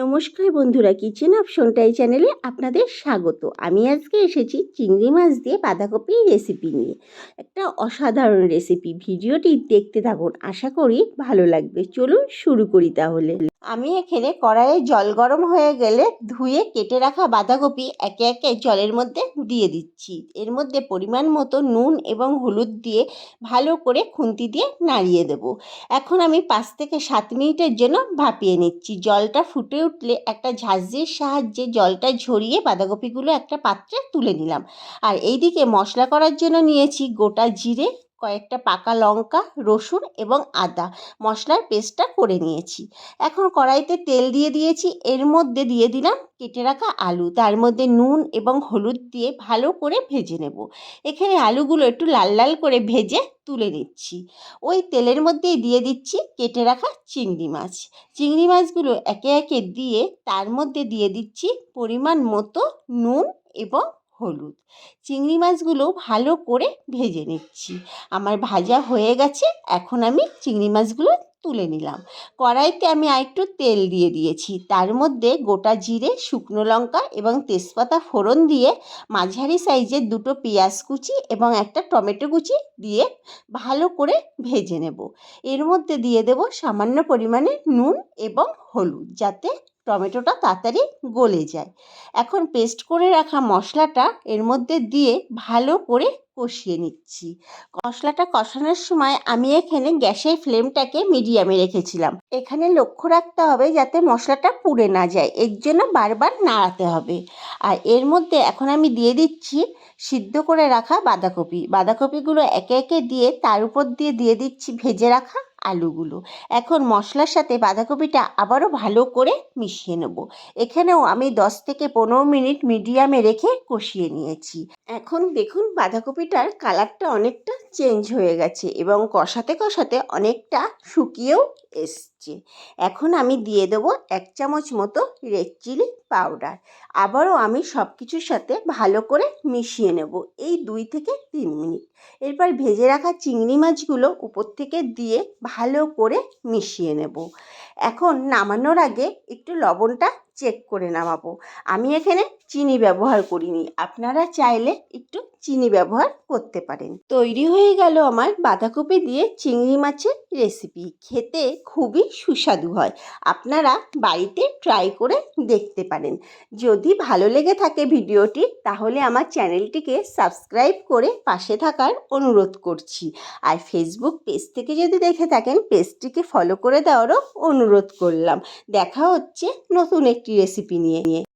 নমস্কার বন্ধুরা কিচেন অপশনটা এই চ্যানেলে আপনাদের স্বাগত। আমি আজকে এসেছি চিংড়ি মাছ দিয়ে বাঁধাকপির রেসিপি নিয়ে। একটা অসাধারণ রেসিপি ভিডিওটি দেখতে থাকুন, আশা করি ভালো লাগবে। চলুন শুরু করি তাহলে। আমি এখানে কড়াইয়ে জল গরম হয়ে গেলে ধুয়ে কেটে রাখা বাঁধাকপি একে একে জলের মধ্যে দিয়ে দিচ্ছি। এর মধ্যে পরিমাণ মতো নুন এবং হলুদ দিয়ে ভালো করে খুন্তি দিয়ে নাড়িয়ে দেব। এখন আমি পাঁচ থেকে সাত মিনিটের জন্য ভাপিয়ে নিচ্ছি। জলটা ফুটে উঠলে একটা ঝাঁঝরির সাহায্যে জলটা ঝরিয়ে বাঁধাকপিগুলো একটা পাত্রে তুলে নিলাম। আর এইদিকে মশলা করার জন্য নিয়েছি গোটা জিরে কয়েকটা পাকা লঙ্কা, রসুন এবং আদা মশলার পেস্টটা করে নিয়েছি। এখন কড়াইতে তেল দিয়ে দিয়েছি। এর মধ্যে দিয়ে দিলাম কেটে রাখা আলু। তার মধ্যে নুন এবং হলুদ দিয়ে ভালো করে ভেজে নেব। এখানে আলুগুলো একটু লাল লাল করে ভেজে তুলে নিচ্ছি। ওই তেলের মধ্যেই দিয়ে দিচ্ছি কেটে রাখা চিংড়ি মাছ। চিংড়ি মাছগুলো একে একে দিয়ে তার মধ্যে দিয়ে দিচ্ছি পরিমাণ মতো নুন এবং হলুদ। চিংড়ি মাছগুলো ভালো করে ভেজে নিচ্ছি। আমার ভাজা হয়ে গেছে, এখন আমি চিংড়ি মাছগুলো তুলে নিলাম। কড়াইতে আমি আরেকটু তেল দিয়ে দিয়েছি। তার মধ্যে গোটা জিরে, শুকনো লঙ্কা এবং তেজপাতা ফোড়ন দিয়ে মাঝারি সাইজের দুটো পেঁয়াজ কুচি এবং একটা টমেটো কুচি দিয়ে ভালো করে ভেজে নেব। এর মধ্যে দিয়ে দেব সামান্য পরিমাণে নুন এবং হলুদ যাতে টমেটোটা তাড়াতাড়ি গলে যায়। এখন পেস্ট করে রাখা মশলাটা এর মধ্যে দিয়ে ভালো করে কষিয়ে নিচ্ছি। মশলাটা কষানোর সময় আমি এখানে গ্যাসের ফ্লেমটাকে মিডিয়ামে রেখেছিলাম। এখানে লক্ষ্য রাখতে হবে যাতে মশলাটা পুড়ে না যায়, এর জন্য বারবার নাড়াতে হবে। আর এর মধ্যে এখন আমি দিয়ে দিচ্ছি সিদ্ধ করে রাখা বাঁধাকপি। বাঁধাকপিগুলো একে একে দিয়ে তার উপর দিয়ে দিয়ে দিচ্ছি ভেজে রাখা আলুগুলো। এখন মশলার সাথে বাঁধাকপিটা আবারও ভালো করে মিশিয়ে নেব। এখানেও আমি দশ থেকে পনেরো মিনিট মিডিয়ামে রেখে কষিয়ে নিয়েছি। এখন দেখুন বাঁধাকপিটার কালারটা অনেকটা চেঞ্জ হয়ে গেছে এবং কষাতে কষাতে অনেকটা শুকিয়েও এসছে। এখন আমি দিয়ে দেবো এক চামচ মতো রেড চিলি পাউডার। আবারও আমি সব কিছুর সাথে ভালো করে মিশিয়ে নেব এই দুই থেকে তিন মিনিট। এরপর ভেজে রাখা চিংড়ি মাছগুলো উপর থেকে দিয়ে ভালো করে মিশিয়ে নেব। এখন নামানোর আগে একটু লবণটা চেক করে নামাবো। আমি এখানে চিনি ব্যবহার করিনি। আপনারা চাইলে একটু চিনি ব্যবহার করতে পারেন। তৈরি হয়ে গেল আমার বাঁধাকপি দিয়ে চিংড়ি মাছের রেসিপি খেতে খুবই সুস্বাদু হয়। আপনারা বাড়িতে ট্রাই করে দেখতে পারেন। যদি ভালো লেগে থাকে ভিডিওটি, তাহলে আমার চ্যানেলটিকে সাবস্ক্রাইব করে পাশে থাকার অনুরোধ করছি। আর ফেসবুক পেজ থেকে যদি দেখে থাকেন পেজটিকে ফলো করে দেওয়ারও অনুরোধ করলাম। দেখা হচ্ছে নতুন একটি রেসিপি নিয়ে নিয়ে।